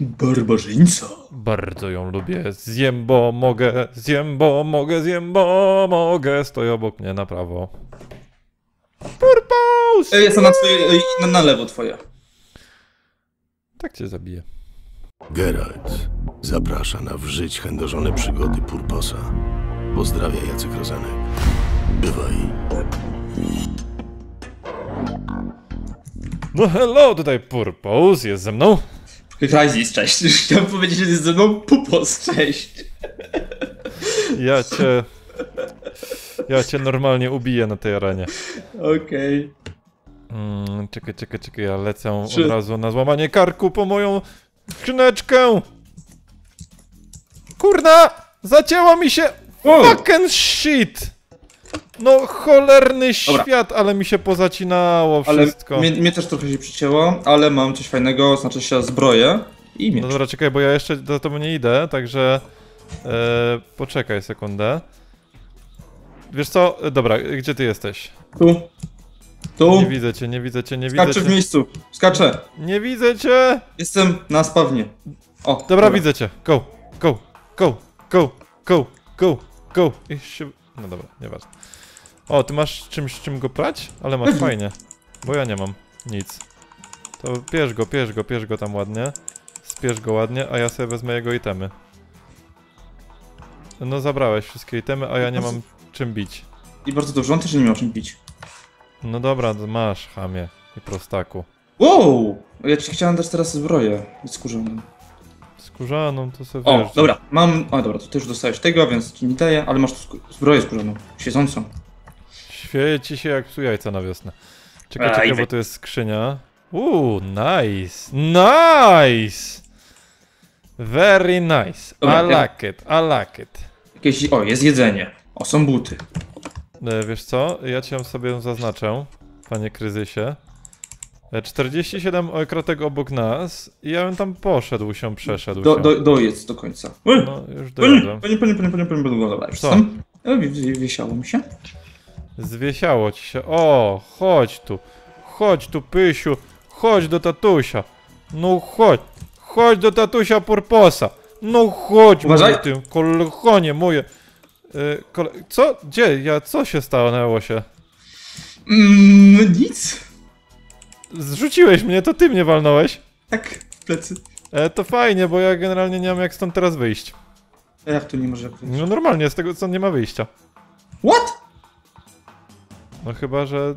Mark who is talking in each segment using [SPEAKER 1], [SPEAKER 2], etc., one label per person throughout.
[SPEAKER 1] Barbarzyńca.
[SPEAKER 2] Bardzo ją lubię. Zjem, bo mogę, zjem, bo mogę, zjem, bo mogę. Stoi obok mnie na prawo. Purpose!
[SPEAKER 1] E, Jestem na twoje, e, na, na lewo twoje.
[SPEAKER 2] Tak cię zabiję.
[SPEAKER 3] Geralt zaprasza na w żyć chędożone przygody Purposa. Pozdrawia Jacek Rozanek. Bywaj.
[SPEAKER 2] No hello, tutaj Purpose jest ze mną.
[SPEAKER 1] Crysis, cześć. Już chciałem powiedzieć, że jest ze mną Pupos, cześć.
[SPEAKER 2] Ja cię... Ja cię normalnie ubiję na tej arenie.
[SPEAKER 1] Okej.
[SPEAKER 2] Mm, czekaj, czekaj, czekaj, ja lecę
[SPEAKER 1] Czy-
[SPEAKER 2] od razu na złamanie karku po moją skrzyneczkę. Kurna! Zacięło mi się!
[SPEAKER 1] Wow.
[SPEAKER 2] Fucking shit! No cholerny
[SPEAKER 1] Dobra.
[SPEAKER 2] świat, ale mi się pozacinało
[SPEAKER 1] Ale
[SPEAKER 2] wszystko.
[SPEAKER 1] mnie, mnie też trochę się przycięło, ale mam coś fajnego, znaczy się zbroję i miecz.
[SPEAKER 2] No dobra, czekaj, bo ja jeszcze do tobą nie idę, także... E, poczekaj sekundę. Wiesz co? Dobra, gdzie ty jesteś?
[SPEAKER 1] Tu. Tu.
[SPEAKER 2] Nie widzę cię, nie widzę cię, nie widzę
[SPEAKER 1] Skaczę w
[SPEAKER 2] cię.
[SPEAKER 1] miejscu. Skaczę.
[SPEAKER 2] Nie widzę cię!
[SPEAKER 1] Jestem na spawnie. O,
[SPEAKER 2] Dobra, widzę cię. Go, go, go, go, go, go, go. I się... No dobra, nieważne. O, ty masz czymś, czym go prać? Ale masz fajnie. Bo ja nie mam nic. To bierz go, bierz go, bierz go tam ładnie. Spiesz go ładnie, a ja sobie wezmę jego itemy. No zabrałeś wszystkie itemy, a ja nie mam czym bić.
[SPEAKER 1] I bardzo dobrze, on też nie miał czym pić.
[SPEAKER 2] No dobra, masz, chamie i prostaku.
[SPEAKER 1] Wow! Ja ci chciałem dać teraz zbroję skórzaną.
[SPEAKER 2] Skórzaną to sobie
[SPEAKER 1] O,
[SPEAKER 2] wiesz.
[SPEAKER 1] dobra, mam... O, dobra, to ty już dostałeś tego, więc ci nie daję, ale masz tu zbroję skórzaną, siedzącą.
[SPEAKER 2] Świeci się jak psu jajca na wiosnę. Czekaj,
[SPEAKER 1] Aj,
[SPEAKER 2] czekaj, bo to jest skrzynia. Uuu, nice. Nice! Very nice.
[SPEAKER 1] Dobra,
[SPEAKER 2] I like it, I like it.
[SPEAKER 1] Jakieś... O, jest jedzenie. O, są buty.
[SPEAKER 2] E, wiesz co? Ja cię sobie zaznaczę, panie kryzysie. E, 47 kratek obok nas i ja bym tam poszedł się, przeszedł
[SPEAKER 1] Do,
[SPEAKER 2] się.
[SPEAKER 1] do, dojedz do końca.
[SPEAKER 2] No, już
[SPEAKER 1] Panie,
[SPEAKER 2] dojadłem.
[SPEAKER 1] panie, panie, panie, panie, panie, panie, dobra, już
[SPEAKER 2] Co?
[SPEAKER 1] jestem. E, wi- wi- Wiesiało mi się.
[SPEAKER 2] Zwiesiało ci się. O, chodź tu. Chodź tu, Pysiu. Chodź do tatusia. No chodź. Chodź do tatusia Purposa. No chodź,
[SPEAKER 1] Uważaj.
[SPEAKER 2] moje ty, kolchonie moje. Yy, kole... Co? Gdzie? Ja, co się stało na łosie?
[SPEAKER 1] Mmm, nic.
[SPEAKER 2] Zrzuciłeś mnie, to ty mnie walnąłeś.
[SPEAKER 1] Tak, w plecy.
[SPEAKER 2] E, to fajnie, bo ja generalnie nie mam jak stąd teraz wyjść.
[SPEAKER 1] A jak to nie może jak
[SPEAKER 2] No normalnie, z tego stąd nie ma wyjścia.
[SPEAKER 1] What?
[SPEAKER 2] No chyba, że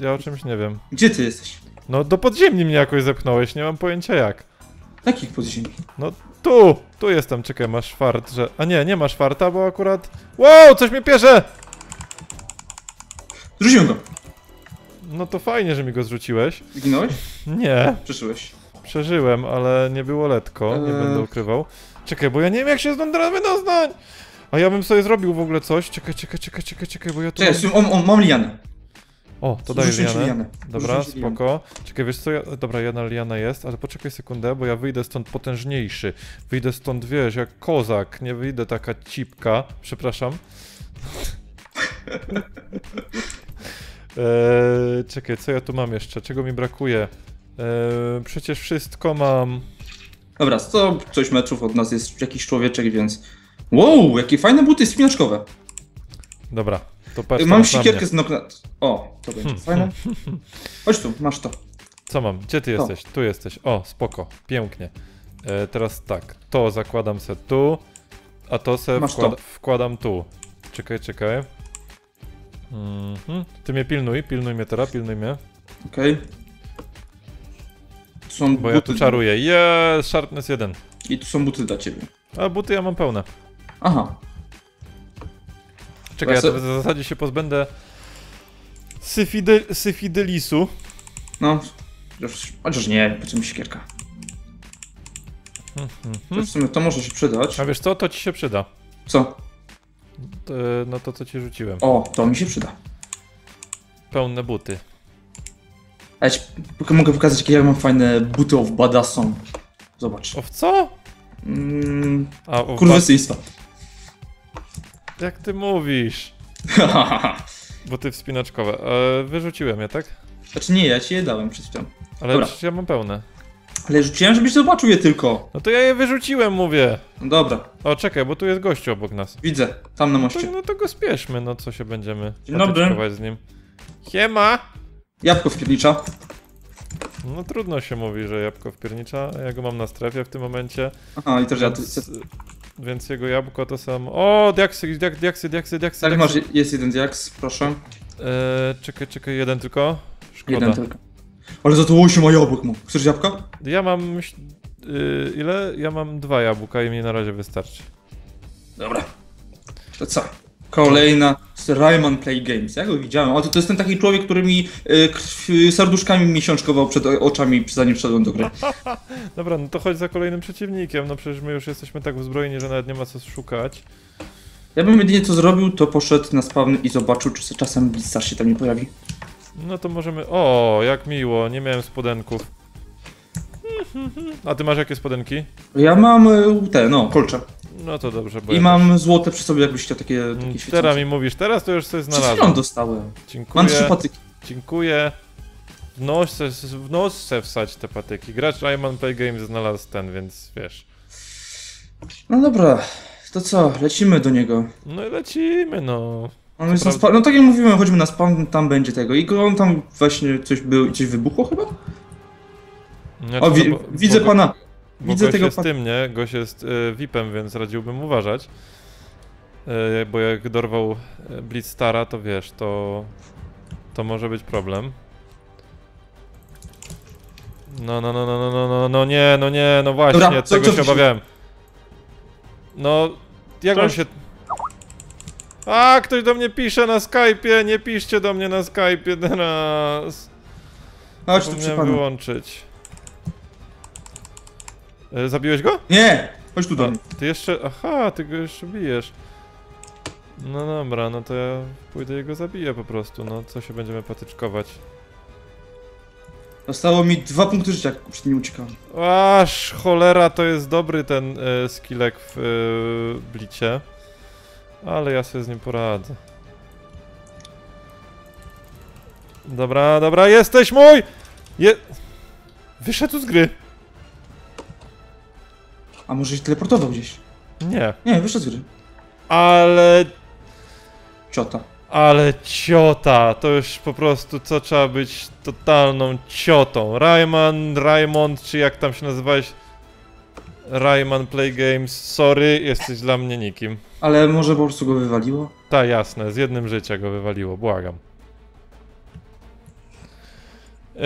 [SPEAKER 2] ja o czymś nie wiem.
[SPEAKER 1] Gdzie ty jesteś?
[SPEAKER 2] No do podziemni mnie jakoś zepchnąłeś, nie mam pojęcia jak.
[SPEAKER 1] Jakich podziemi?
[SPEAKER 2] No tu, tu jestem, czekaj, masz fart, że... A nie, nie masz farta, bo akurat... Wow, coś mnie pierze!
[SPEAKER 1] Zrzuciłem go.
[SPEAKER 2] No to fajnie, że mi go zrzuciłeś.
[SPEAKER 1] Zginąłeś?
[SPEAKER 2] Nie,
[SPEAKER 1] Przeszyłeś.
[SPEAKER 2] przeżyłem, ale nie było letko, nie
[SPEAKER 1] Eee.
[SPEAKER 2] będę ukrywał. Czekaj, bo ja nie wiem jak się stąd teraz wydostać! A ja bym sobie zrobił w ogóle coś. Czekaj, czekaj, czekaj, czekaj, czekaj, bo ja tu...
[SPEAKER 1] Cześć,
[SPEAKER 2] Mam...
[SPEAKER 1] on, on, mam lianę.
[SPEAKER 2] O, to daj lianę.
[SPEAKER 1] lianę.
[SPEAKER 2] Dobra,
[SPEAKER 1] ci lianę.
[SPEAKER 2] spoko. Czekaj, wiesz co, ja... dobra, jedna liana jest, ale poczekaj sekundę, bo ja wyjdę stąd potężniejszy. Wyjdę stąd, wiesz, jak kozak, nie wyjdę taka cipka. Przepraszam. eee, czekaj, co ja tu mam jeszcze? Czego mi brakuje? Eee, przecież wszystko mam.
[SPEAKER 1] Dobra, 100 coś metrów od nas jest jakiś człowieczek, więc... Wow, jakie fajne buty spinaczkowe.
[SPEAKER 2] Dobra, to patrz
[SPEAKER 1] Mam sikierkę z nokna... O, to będzie fajne. Chodź tu, masz to.
[SPEAKER 2] Co mam? Gdzie ty
[SPEAKER 1] To.
[SPEAKER 2] jesteś? Tu jesteś. O, spoko, pięknie. E, teraz tak, to zakładam se tu, a to se wkład
[SPEAKER 1] to.
[SPEAKER 2] wkładam tu. Czekaj, czekaj. Mhm. Ty mnie pilnuj, pilnuj mnie teraz, pilnuj mnie.
[SPEAKER 1] Okej. Tu są
[SPEAKER 2] Bo ja tu
[SPEAKER 1] buty.
[SPEAKER 2] czaruję. Jest, sharpness 1.
[SPEAKER 1] I tu są buty dla ciebie.
[SPEAKER 2] A buty ja mam pełne.
[SPEAKER 1] Aha.
[SPEAKER 2] Czekaj, ja to w zasadzie się pozbędę syfide syfidelisu.
[SPEAKER 1] No. Już, chociaż nie, po co mi sikierka. To w sumie to może się przydać.
[SPEAKER 2] A wiesz co, to ci się przyda.
[SPEAKER 1] Co?
[SPEAKER 2] E, no to co ci rzuciłem.
[SPEAKER 1] O, to mi się przyda.
[SPEAKER 2] Pełne buty.
[SPEAKER 1] A ja ci mogę pokazać, jakie ja mam fajne buty of badasson. Zobacz.
[SPEAKER 2] O w co?
[SPEAKER 1] Mm,
[SPEAKER 2] A, o,
[SPEAKER 1] kurwysyństwa.
[SPEAKER 2] ba- jak ty mówisz? Buty wspinaczkowe. E, wyrzuciłem je, tak?
[SPEAKER 1] znaczy nie, ja ci je dałem przed chwilą.
[SPEAKER 2] Ale
[SPEAKER 1] Dobra.
[SPEAKER 2] przecież ja mam pełne.
[SPEAKER 1] Ale rzuciłem, żebyś zobaczył je tylko.
[SPEAKER 2] No to ja je wyrzuciłem, mówię.
[SPEAKER 1] No dobra,
[SPEAKER 2] O, czekaj, bo tu jest gościu obok nas.
[SPEAKER 1] widzę, tam na
[SPEAKER 2] To,
[SPEAKER 1] moście.
[SPEAKER 2] no to go spieszmy, no co się będziemy
[SPEAKER 1] Dzień dobry.
[SPEAKER 2] z nim. Siema!
[SPEAKER 1] Jabłko wpiernicza.
[SPEAKER 2] No trudno się mówi, że jabłko wpiernicza. Ja go mam na strefie w tym momencie.
[SPEAKER 1] Aha, i też ja.
[SPEAKER 2] Więc, więc jego jabłko to sam. O, diaksy, diak, diaksy, diaksy, diaksy.
[SPEAKER 1] Tak, masz, jest jeden diaks, proszę.
[SPEAKER 2] Eee, czekaj, czekaj, jeden tylko. Szkoda.
[SPEAKER 1] Jeden tylko. Ale za to 8 ma jabłek mu. Chcesz jabłka?
[SPEAKER 2] Ja mam. Yy, ile? Ja mam dwa jabłka i mi na razie wystarczy.
[SPEAKER 1] Dobra. To co? Kolejna z Rayman Play Games. Ja go widziałem. O, to, to jest ten taki człowiek, który mi y, krw- serduszkami miesiączkował przed oczami, zanim wszedłem do gry.
[SPEAKER 2] Dobra, no to chodź za kolejnym przeciwnikiem. No przecież my już jesteśmy tak uzbrojeni, że nawet nie ma co szukać.
[SPEAKER 1] Ja bym jedynie co zrobił, to poszedł na spawn i zobaczył, czy czasem Blizzard się tam nie pojawi.
[SPEAKER 2] No to możemy. O, jak miło, nie miałem spodenków. A ty masz jakie spodenki?
[SPEAKER 1] Ja mam y, te, no, kolcze.
[SPEAKER 2] No to dobrze, bo
[SPEAKER 1] I
[SPEAKER 2] ja
[SPEAKER 1] mam złote przy sobie, jakbyś chciał takie,
[SPEAKER 2] też-
[SPEAKER 1] takie
[SPEAKER 2] Mm,
[SPEAKER 1] świecące.
[SPEAKER 2] Teraz mi mówisz, teraz to już coś
[SPEAKER 1] Przed chwilą
[SPEAKER 2] znalazłem.
[SPEAKER 1] dostałem.
[SPEAKER 2] Dziękuję.
[SPEAKER 1] Mam trzy patyki.
[SPEAKER 2] Dziękuję. W nos, se, w wsać te patyki. Gracz Rayman Play Games znalazł ten, więc wiesz.
[SPEAKER 1] No dobra, to co, lecimy do niego.
[SPEAKER 2] No i lecimy, no.
[SPEAKER 1] On jest
[SPEAKER 2] prawda.
[SPEAKER 1] no tak jak mówiłem, chodźmy na spawn, tam będzie tego. I go- on tam właśnie coś był, coś wybuchło chyba?
[SPEAKER 2] Znaczy,
[SPEAKER 1] O, wi-
[SPEAKER 2] no bo-
[SPEAKER 1] widzę
[SPEAKER 2] bo,
[SPEAKER 1] pana.
[SPEAKER 2] Bo
[SPEAKER 1] Widzę tego
[SPEAKER 2] jest
[SPEAKER 1] pana.
[SPEAKER 2] tym, nie? Gość jest y, VIP-em, więc radziłbym uważać. Y, bo jak dorwał y, Blitzstara, to wiesz, to... To może być problem. No, no, no, no, no, no, no, no nie, no nie, no właśnie,
[SPEAKER 1] Dobra, co-
[SPEAKER 2] tego
[SPEAKER 1] co
[SPEAKER 2] się obawiałem. No, jak on się... A, ktoś do mnie pisze na Skype'ie, nie piszcie do mnie na Skype'ie teraz.
[SPEAKER 1] Chodź tu przy panu.
[SPEAKER 2] wyłączyć. Y, Zabiłeś go?
[SPEAKER 1] Nie! Chodź tu do mnie.
[SPEAKER 2] ty jeszcze. Aha, ty go jeszcze bijesz. No dobra, no to ja pójdę i go zabiję po prostu. No co się będziemy patyczkować.
[SPEAKER 1] Zostało mi dwa punkty życia, przed nim uciekałem.
[SPEAKER 2] Aż cholera, to jest dobry ten e, skillek w e, blicie. Ale ja sobie z nim poradzę. Dobra, dobra, jesteś mój! Je... Wyszedł z gry.
[SPEAKER 1] A może się teleportował gdzieś?
[SPEAKER 2] Nie.
[SPEAKER 1] Nie, wyszedł z gry.
[SPEAKER 2] Ale
[SPEAKER 1] Ciota.
[SPEAKER 2] Ale ciota, to już po prostu co trzeba być totalną ciotą. Rayman, Raymond, czy jak tam się nazywałeś? Rayman Play Games, sorry, jesteś dla mnie nikim.
[SPEAKER 1] Ale może po prostu go wywaliło?
[SPEAKER 2] Ta jasne, z jednym życia go wywaliło, błagam. Yy,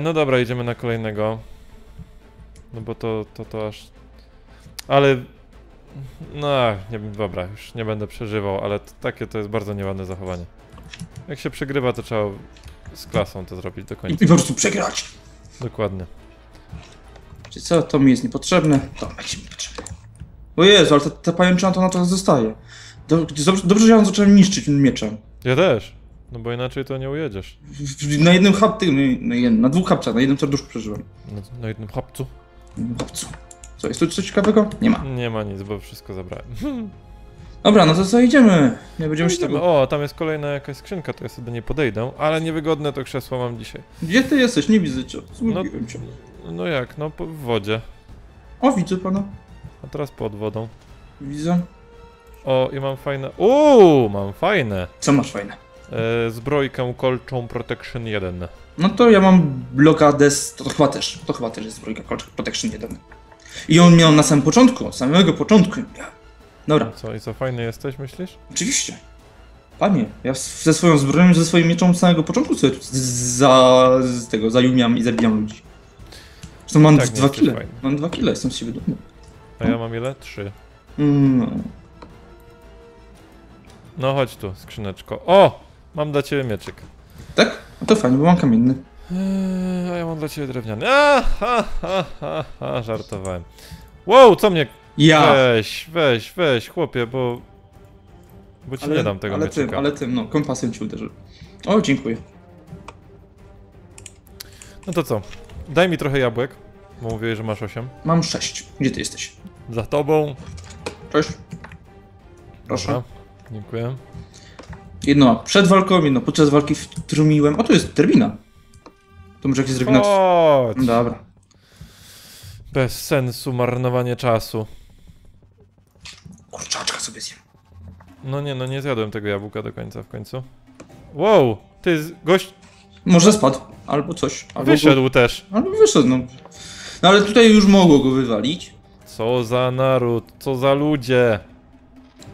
[SPEAKER 2] no dobra, idziemy na kolejnego. No bo to, to, to aż... Ale... No, nie, dobra, już nie będę przeżywał, ale to, takie to jest bardzo nieładne zachowanie. Jak się przegrywa, to trzeba z klasą to zrobić do końca.
[SPEAKER 1] I po prostu przegrać.
[SPEAKER 2] Dokładnie.
[SPEAKER 1] Czy co, to mi jest niepotrzebne, to będzie mi potrzebne. O Jezu, ale ta, ta pajęczyna to na to zostaje. Do- Dobrze, dobrze, że ja ją zacząłem niszczyć mieczem.
[SPEAKER 2] Ja też. No bo inaczej to nie ujedziesz.
[SPEAKER 1] Na jednym hapty, na, na dwóch hapcach, na jednym serduszku przeżyłem.
[SPEAKER 2] Na, na jednym chapcu.
[SPEAKER 1] Na jednym hapcu. Co, jest tu coś ciekawego? Nie ma.
[SPEAKER 2] Nie ma nic, bo wszystko zabrałem.
[SPEAKER 1] Dobra, no to co, idziemy. Nie będziemy się tego...
[SPEAKER 2] O, tam jest kolejna jakaś skrzynka, to ja sobie do niej podejdę, ale niewygodne to krzesło mam dzisiaj.
[SPEAKER 1] Gdzie ty jesteś? Nie widzę cię. Zgubiłem cię.
[SPEAKER 2] No jak, no w wodzie,
[SPEAKER 1] O, widzę pana.
[SPEAKER 2] a teraz pod wodą.
[SPEAKER 1] Widzę.
[SPEAKER 2] O, i mam fajne... Uuu, mam fajne.
[SPEAKER 1] Co masz fajne?
[SPEAKER 2] E, zbrojkę kolczą Protection 1.
[SPEAKER 1] No to ja mam blokades, to, to chyba też, to chyba też jest zbrojka Colt Protection 1. I on miał na samym początku, od samego początku. Dobra,
[SPEAKER 2] I co, i co, fajny jesteś, myślisz?
[SPEAKER 1] oczywiście. Panie, ja ze swoją zbroją, ze swoim mieczem od samego początku sobie za, z tego zajumiam i zabijam ludzi. Zresztą mam
[SPEAKER 2] Tak,
[SPEAKER 1] dwa kile.
[SPEAKER 2] fajny.
[SPEAKER 1] Mam dwa kile, jestem z siebie dumny.
[SPEAKER 2] A ja mam ile? Trzy.
[SPEAKER 1] Mm,
[SPEAKER 2] No chodź tu, skrzyneczko. O! Mam dla ciebie mieczyk.
[SPEAKER 1] tak? No to fajnie, bo mam kamienny.
[SPEAKER 2] Eee, a ja mam dla ciebie drewniany. A, ha, ha, ha, ha, żartowałem. Wow, co mnie...
[SPEAKER 1] Ja!
[SPEAKER 2] Weź, weź, weź, chłopie, bo... Bo ci nie dam tego
[SPEAKER 1] ale
[SPEAKER 2] mieczyka.
[SPEAKER 1] tym, ale tym, no, kompasem ci uderzy. O, dziękuję.
[SPEAKER 2] No to co? Daj mi trochę jabłek, bo mówiłeś, że masz 8.
[SPEAKER 1] Mam sześć. Gdzie ty jesteś?
[SPEAKER 2] Za tobą.
[SPEAKER 1] Cześć. Proszę.
[SPEAKER 2] Dobra, dziękuję.
[SPEAKER 1] Jedno przed walką, jedno podczas walki wtrumiłem. O, tu jest drabina. To może jakieś drabina...
[SPEAKER 2] Chodź.
[SPEAKER 1] Dobra.
[SPEAKER 2] Bez sensu marnowanie czasu.
[SPEAKER 1] Kurczaczka sobie zjem.
[SPEAKER 2] No nie, no nie zjadłem tego jabłka do końca w końcu. Wow, ty gość
[SPEAKER 1] Może spadł, albo coś. Albo
[SPEAKER 2] wyszedł też.
[SPEAKER 1] Go, albo wyszedł, no. No ale tutaj już mogło go wywalić.
[SPEAKER 2] Co za naród, co za ludzie.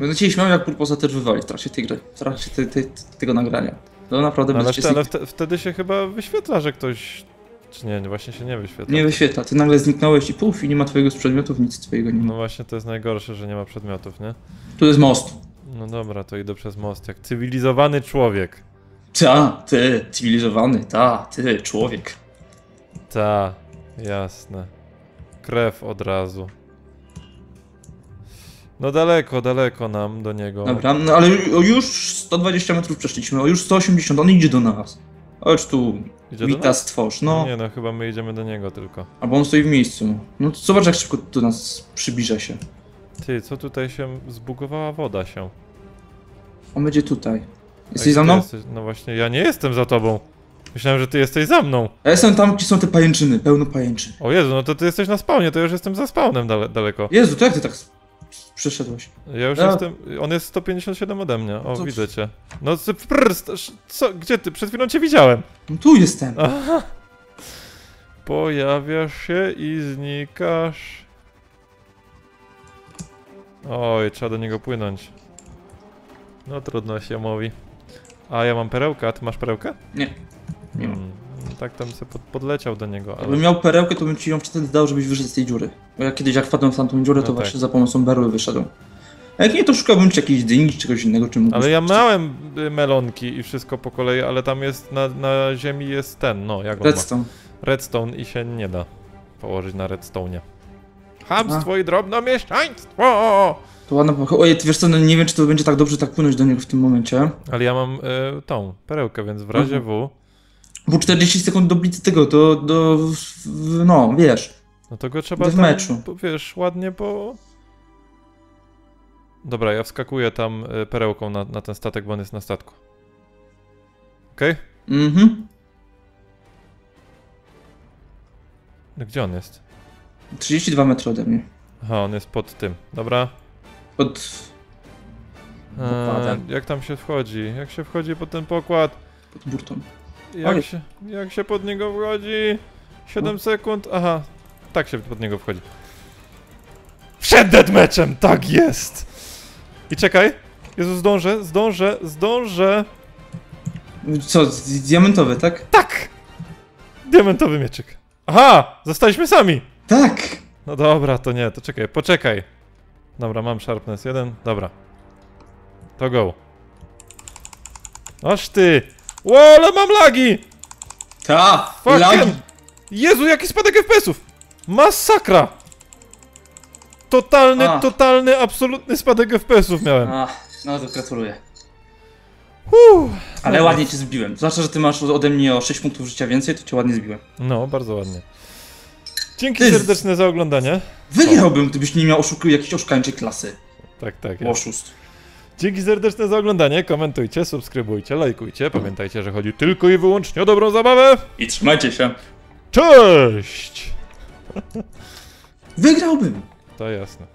[SPEAKER 1] Będę cię śmiał, jak Purposa też wywali w trakcie tej gry, w trakcie te, te, tego nagrania. To naprawdę
[SPEAKER 2] Ale, ale wte, wtedy się chyba wyświetla, że ktoś... Czy nie, właśnie się nie wyświetla.
[SPEAKER 1] Nie wyświetla, ty nagle zniknąłeś i puf i nie ma twojego z przedmiotów, nic twojego nie ma.
[SPEAKER 2] No właśnie to jest najgorsze, że nie ma przedmiotów, nie?
[SPEAKER 1] Tu jest most.
[SPEAKER 2] No dobra, to idę przez most, jak cywilizowany człowiek.
[SPEAKER 1] Ta, ty, cywilizowany, ta, ty, człowiek.
[SPEAKER 2] Ta, jasne. Krew od razu. No daleko, daleko nam do niego.
[SPEAKER 1] Dobra, no ale ju- już 120 metrów przeszliśmy, o już 180, on idzie do nas. Chodź tu,
[SPEAKER 2] Idzie do
[SPEAKER 1] wita
[SPEAKER 2] nas?
[SPEAKER 1] stworz, no.
[SPEAKER 2] Nie no, chyba my idziemy do niego tylko.
[SPEAKER 1] Albo on stoi w miejscu. No to zobacz jak szybko do nas przybliża się.
[SPEAKER 2] Ty, co tutaj się zbugowała woda się?
[SPEAKER 1] On będzie tutaj. Jesteś za
[SPEAKER 2] ty
[SPEAKER 1] mną?
[SPEAKER 2] Jesteś? No właśnie, ja nie jestem za tobą. Myślałem, że ty jesteś za mną.
[SPEAKER 1] Ja jestem tam, gdzie są te pajęczyny, pełno pajęczyn.
[SPEAKER 2] O Jezu, no to ty jesteś na spawnie, to już jestem za spawnem dale daleko.
[SPEAKER 1] Jezu, to jak ty tak s- przeszedłeś?
[SPEAKER 2] Ja już
[SPEAKER 1] Ja-
[SPEAKER 2] jestem. On jest 157 ode mnie. O,
[SPEAKER 1] Co-
[SPEAKER 2] widzę cię. No, sz- co? Gdzie ty? Przed chwilą cię widziałem.
[SPEAKER 1] No tu jestem.
[SPEAKER 2] Aha. Pojawiasz się i znikasz. Oj, trzeba do niego płynąć. No trudno się mówi. A ja mam perełkę, a ty masz perełkę?
[SPEAKER 1] Nie. Nie mam.
[SPEAKER 2] Hmm, tak tam sobie pod, podleciał do niego, ale...
[SPEAKER 1] Jakbym miał perełkę, to bym ci ją wtedy dał, żebyś wyszedł z tej dziury. Bo ja kiedyś jak wpadłem w tamtą dziurę, to
[SPEAKER 2] No
[SPEAKER 1] właśnie
[SPEAKER 2] tak.
[SPEAKER 1] za pomocą berły wyszedłem. A jak nie, to szukałbym ci jakiejś dyni, czy czegoś innego, czym.
[SPEAKER 2] Ale ja miałem y, melonki i wszystko po kolei, ale tam jest, na, na ziemi jest ten, no jak on ma?
[SPEAKER 1] Redstone.
[SPEAKER 2] Redstone i się nie da położyć na redstone'ie. Hamstwo i drobnomieszczaństwo!
[SPEAKER 1] To ładna pomyłka. Ojej, ty wiesz co, no nie wiem, czy to będzie tak dobrze tak płynąć do niego w tym momencie.
[SPEAKER 2] Ale ja mam y, tą perełkę, więc w razie W,
[SPEAKER 1] Bo 40 sekund do blicy tego, do, do, no, wiesz.
[SPEAKER 2] no to go trzeba
[SPEAKER 1] W
[SPEAKER 2] tam,
[SPEAKER 1] meczu.
[SPEAKER 2] wiesz, ładnie po... Dobra, ja wskakuję tam y, perełką na, na ten statek, bo on jest na statku. Okej?
[SPEAKER 1] Mhm.
[SPEAKER 2] No Gdzie on jest?
[SPEAKER 1] 32 metry ode mnie.
[SPEAKER 2] Aha, on jest pod tym. Dobra.
[SPEAKER 1] Pod,
[SPEAKER 2] Eee, jak tam się wchodzi? Jak się wchodzi pod ten pokład?
[SPEAKER 1] pod burtą.
[SPEAKER 2] Jak się, jak się pod niego wchodzi? 7 sekund. Aha, tak się pod niego wchodzi. Przed deadmatchem, tak jest! I czekaj. Jezu, zdążę, zdążę, zdążę.
[SPEAKER 1] Co, diamentowy, tak?
[SPEAKER 2] Tak! Diamentowy mieczyk. Aha! Zostaliśmy sami!
[SPEAKER 1] Tak!
[SPEAKER 2] No dobra, to nie, to czekaj, poczekaj. Dobra, mam sharpness 1, dobra. To go. Aż ty! Ło, ale mam lagi!
[SPEAKER 1] Ta!
[SPEAKER 2] Fuck
[SPEAKER 1] Lagi!
[SPEAKER 2] Jezu, jaki spadek FPS-ów! Masakra! Totalny, totalny, absolutny spadek FPS-ów miałem.
[SPEAKER 1] A, no to gratuluję.
[SPEAKER 2] Huh.
[SPEAKER 1] Ale ładnie cię zbiłem. Zwłaszcza, że ty masz ode mnie o 6 punktów życia więcej, to cię ładnie zbiłem.
[SPEAKER 2] No, bardzo ładnie. Dzięki
[SPEAKER 1] Ty-
[SPEAKER 2] serdeczne za oglądanie.
[SPEAKER 1] Wygrałbym, gdybyś nie miał oszuku jakiejś oszukańczej klasy.
[SPEAKER 2] Tak, tak.
[SPEAKER 1] Oszust.
[SPEAKER 2] Dzięki serdeczne za oglądanie. Komentujcie, subskrybujcie, lajkujcie. Pamiętajcie, że chodzi tylko i wyłącznie o dobrą zabawę.
[SPEAKER 1] I trzymajcie się.
[SPEAKER 2] Cześć!
[SPEAKER 1] Wygrałbym!
[SPEAKER 2] To jasne.